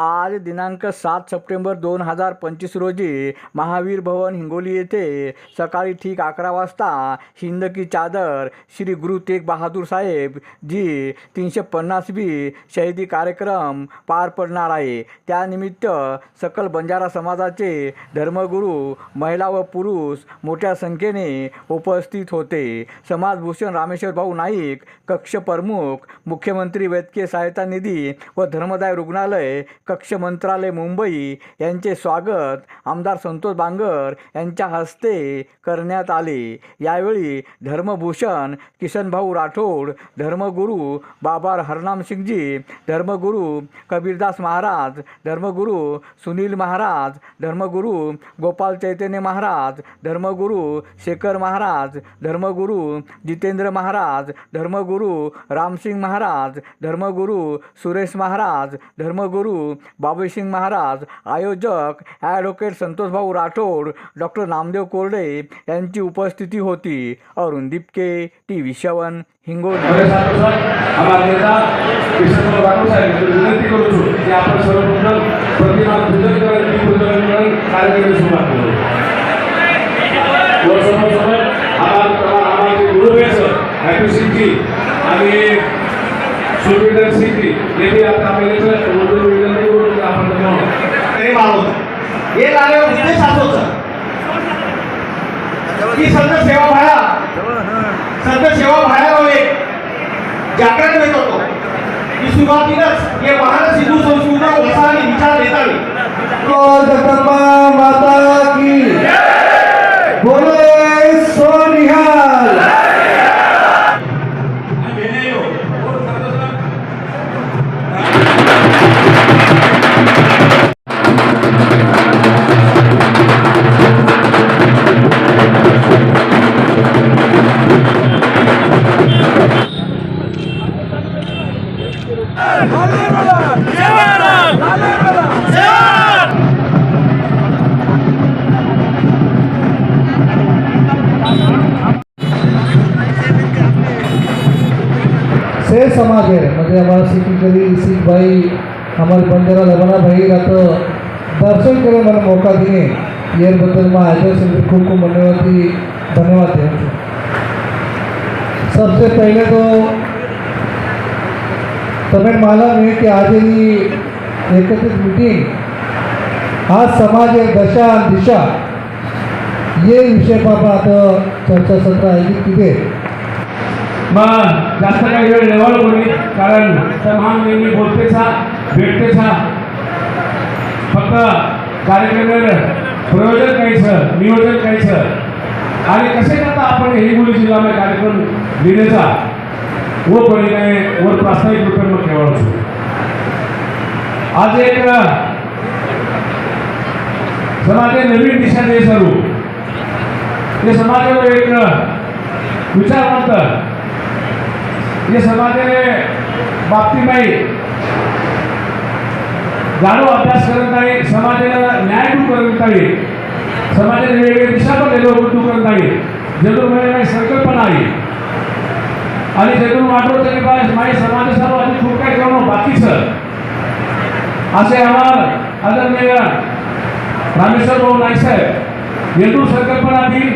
आज दिनांक सात सप्टेंबर दोन हजार पंचवीस रोजी महावीर भवन हिंगोली येथे सकाळी ठीक अकरा वाजता हिंद की चादर श्री गुरु तेग बहादूर साहेब जी तीनशे पन्नास बी शहीदी कार्यक्रम पार पडणार आहे. त्यानिमित्त सकल बंजारा समाजाचे धर्मगुरू महिला व पुरुष मोठ्या संख्येने उपस्थित होते. समाजभूषण रामेश्वर भाऊ नाईक कक्ष प्रमुख मुख्यमंत्री वैद्यकीय सहायता निधी व धर्मदाय रुग्णालय कक्ष मंत्रालय मुंबई यांचे स्वागत आमदार संतोष बांगर यांच्या हस्ते करण्यात आले. यावेळी धर्मभूषण किशनभाऊ राठोड धर्मगुरू बाबा हरनाम सिंगजी धर्मगुरू कबीरदास महाराज धर्मगुरू सुनील महाराज धर्मगुरू गोपाल चैतन्य महाराज धर्मगुरू शेखर महाराज धर्मगुरू जितेंद्र महाराज धर्मगुरू रामसिंग महाराज धर्मगुरू सुरेश महाराज धर्मगुरू बाबूसिंग महाराज आयोजक ॲडव्होकेट संतोषभाऊ राठोड डॉक्टर नामदेव कोरडे यांची उपस्थिती होती. Arun Dipke T V seven Hingoli. संत सेवा भाया संत सेवा भायामुळे जागृत येत होतो की सुरुवातीलाच हे महान से समाज आहे. म्हणजे आम्हाला सिटीकरी सिखभाई आम्हाला बंजारा लवणाभाई आता दर्शन करे मला मौका दिने. याबद्दल मग आदर्श खूप खूप धन्यवादी धन्यवाद है सबसे पहले तो तुम्हें मालूम है कि आज ही एकत्रित मीटिंग आज समाज दशा दिशा. ये विषय पर आता चर्चा सत्र आयोजित की गई. मग जास्त काही वेळ लेवल कोणी कारण तमाम नेहमी बोलतेच हा भेटतेच फक्त कार्यक्रमावर प्रयोजन काहीचं नियोजन काहीचं आणि कसे करता आपण हिंगोली जिल्ह्यामध्ये कार्यक्रम लिहिण्याचा व परिणय वर प्रास्ताविक रूपे मग ठेवायचो आज एक समाजे नवीन दिशा दे सरू ते समाजावर एक विचारवंत जे समाजाने बाबतीमाई जाणू अभ्यास करत नाही समाजाला न्याय तू करत नाही समाजाने वेगवेगळ्या दिशा पण गेलो तू करत नाही जरूर काही संकल्पना आहे। आणि जरूर वाटवत की बा माई समाजासर्व खूप काही करणं बाकीचं। असे आम्हाला आदरणीय रामेश्वर भाऊ नाईक साहेब। येथून संकल्पना दिली